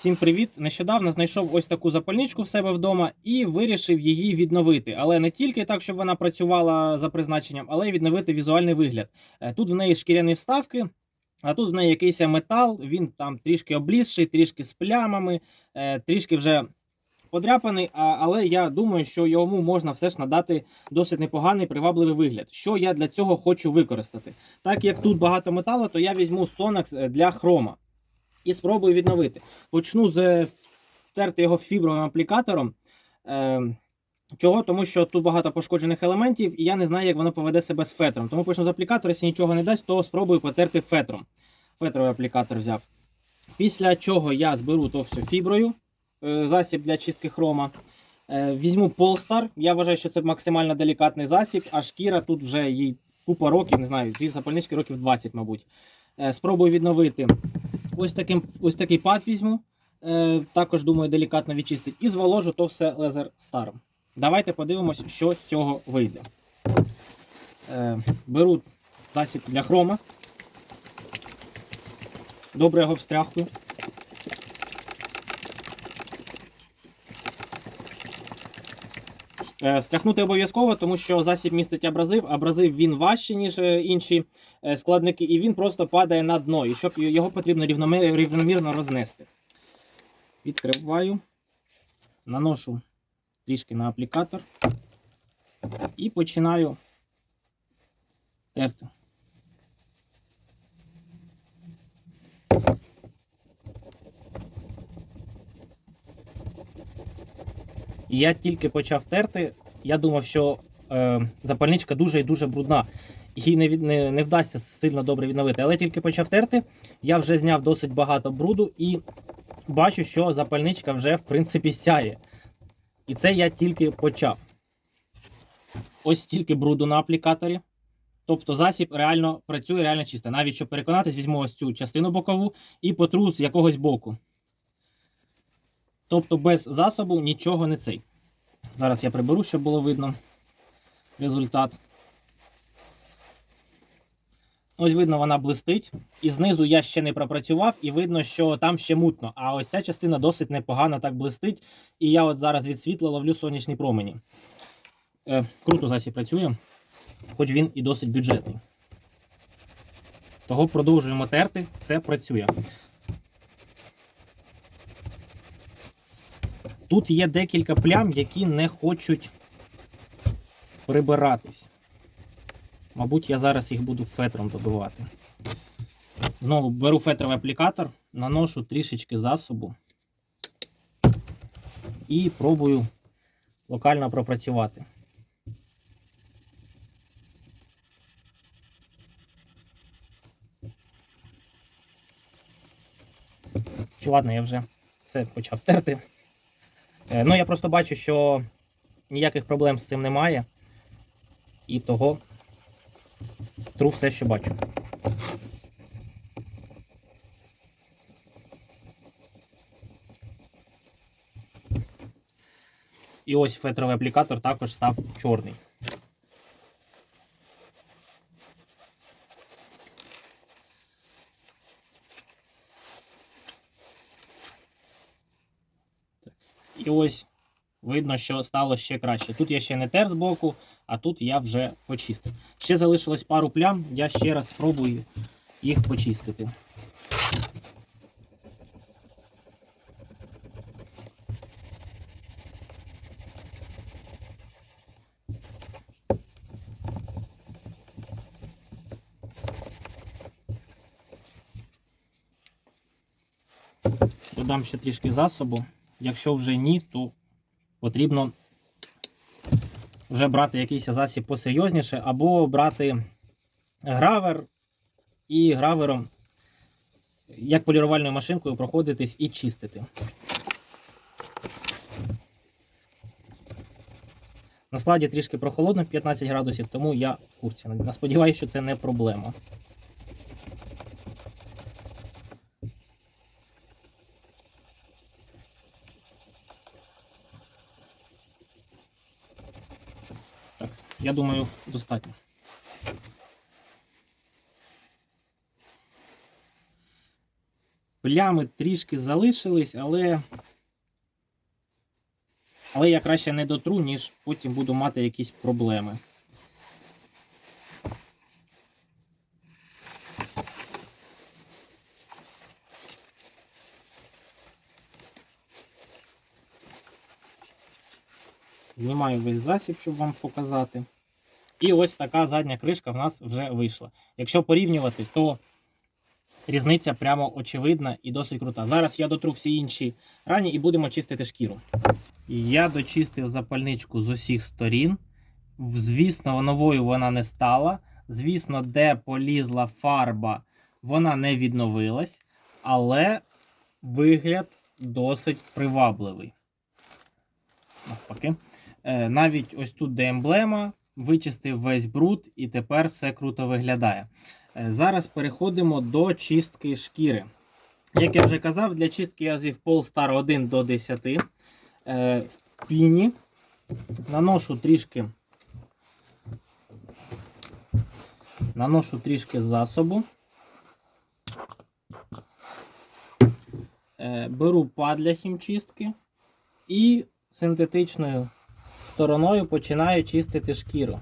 Всім привіт! Нещодавно знайшов ось таку запальничку в себе вдома і вирішив її відновити. Але не тільки так, щоб вона працювала за призначенням, але й відновити візуальний вигляд. Е, Тут в неї шкіряні вставки, а тут в неї якийсь метал. Він там трішки облізший, трішки з плямами, е, трішки вже подряпаний. Але я думаю, що йому можна все ж надати досить непоганий привабливий вигляд. Що я для цього хочу використати? Так як тут багато металу, то я візьму Sonax для хрома і спробую відновити. Почну з е, терти його фібровим аплікатором. Е, чого? Тому що тут багато пошкоджених елементів, і я не знаю, як воно поведе себе з фетром. Тому почну з аплікатора, якщо нічого не дасть, то спробую потерти фетром. Фетровий аплікатор взяв. Після чого я зберу то все фіброю, е, засіб для чистки хрома. Візьму Polestar. Я вважаю, що це максимально делікатний засіб, а шкіра тут вже їй купа років, не знаю, ці запальнички років 20, мабуть. Спробую відновити. Ось, таким, ось такий пад візьму. Е, також, думаю, делікатно відчистить. І зволожу то все лезер старом. Давайте подивимось, що з цього вийде. Е, беру засіб для хрома. Добре його встряхую. Е, Встряхнути обов'язково, тому що засіб містить абразив. Абразив він важче, ніж е, інші е, складники, і він просто падає на дно. І щоб його потрібно рівномірно рознести. Відкриваю, наношу трішки на аплікатор і починаю терти. І я тільки почав терти, я думав, що е, запальничка дуже і дуже брудна. Її не, не, не вдасться сильно добре відновити. Але тільки почав терти, я вже зняв досить багато бруду і бачу, що запальничка вже в принципі сяє. І це я тільки почав. Ось стільки бруду на аплікаторі. Тобто засіб реально працює, реально чисто. Навіть щоб переконатись, візьму ось цю частину бокову і потру з якогось боку. Тобто без засобу нічого не цей. Зараз я приберу, щоб було видно результат. Ось видно, вона блистить. І знизу я ще не пропрацював, і видно, що там ще мутно. А ось ця частина досить непогано так блистить. І я от зараз від світла ловлю сонячні промені. Е, круто засіб працює, хоч він і досить бюджетний. Того продовжуємо терти, це працює. Тут є декілька плям, які не хочуть прибиратись. Мабуть, я зараз їх буду фетром добивати. Знову беру фетровий аплікатор, наношу трішечки засобу і пробую локально пропрацювати. Чи ладно, я вже все почав терти. Е, Ну, я просто бачу, що ніяких проблем з цим немає. І того тру все, що бачу. І ось фетровий аплікатор також став чорний. І ось видно, що стало ще краще. Тут я ще не тер з боку, а тут я вже почистив. Ще залишилось пару плям, я ще раз спробую їх почистити. Додам ще трішки засобу. Якщо вже ні, то потрібно вже брати якийсь засіб посерйозніше, або брати гравер і гравером, як полірувальною машинкою, проходитись і чистити. На складі трішки прохолодно, 15 градусів, тому я в курсі. Сподіваюся, що це не проблема. Я думаю, достатньо. плями трішки залишились, але. Але я краще не дотру, ніж потім буду мати якісь проблеми. Знімаю весь засіб, щоб вам показати. І ось така задня кришка в нас вже вийшла. Якщо порівнювати, то різниця прямо очевидна і досить крута. Зараз я дотру всі інші рані і будемо чистити шкіру. Я дочистив запальничку з усіх сторін. Звісно, новою вона не стала. Звісно, де полізла фарба, вона не відновилась, але вигляд досить привабливий. Навпаки. Е, Навіть ось тут, де емблема, вичистив весь бруд і тепер все круто виглядає. Е, Зараз переходимо до чистки шкіри. Як я вже казав, для чистки я звів Polestar 1 до 10. Е, В піні наношу трішки, наношу трішки засобу. Беру пад для хімчистки і синтетичною стороною починаю чистити шкіру.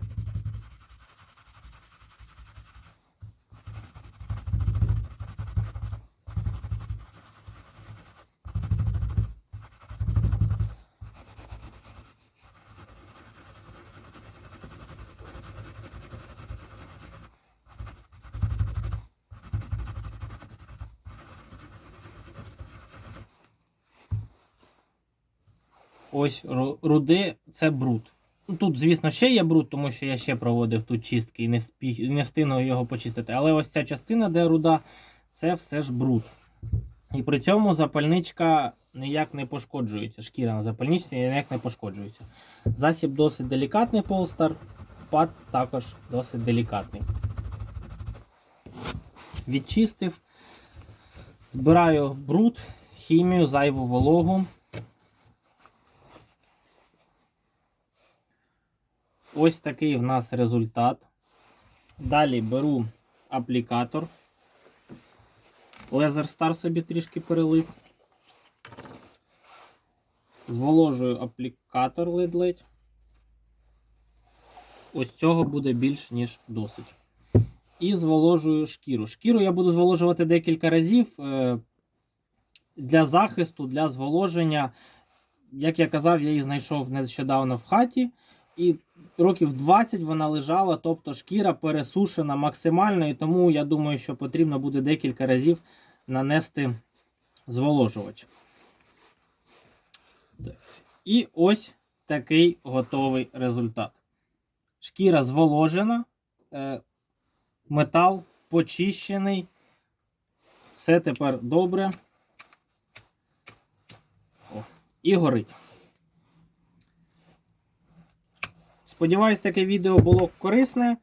Ось руди це бруд. Ну, Тут, звісно, ще є бруд, тому що я ще проводив тут чистки і не, спі... не встигнув його почистити. Але ось ця частина, де руда, це все ж бруд. І при цьому запальничка ніяк не пошкоджується. Шкіра на запальничці ніяк не пошкоджується. Засіб досить делікатний Polestar, пад також досить делікатний. Відчистив, збираю бруд, хімію, зайву вологу. Ось такий в нас результат. Далі беру аплікатор. Laser Star собі трішки перелив. Зволожую аплікатор ледь-ледь. Ось цього буде більш ніж досить. І зволожую шкіру. Шкіру я буду зволожувати декілька разів е, для захисту, для зволоження. Як я казав, я її знайшов нещодавно в хаті. І років 20 вона лежала, тобто шкіра пересушена максимально, і тому я думаю, що потрібно буде декілька разів нанести зволожувач. І ось такий готовий результат. Шкіра зволожена, е, метал почищений. Все тепер добре. О, і горить. Сподіваюсь, таке відео було корисне.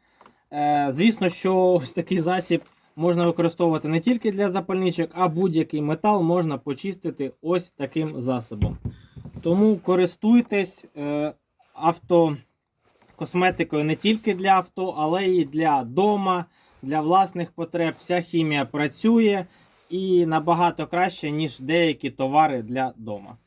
Е, Звісно, що ось такий засіб можна використовувати не тільки для запальничок, а будь-який метал можна почистити ось таким засобом. Тому користуйтесь е, автокосметикою не тільки для авто, але й для дома, для власних потреб. Вся хімія працює і набагато краще, ніж деякі товари для дома.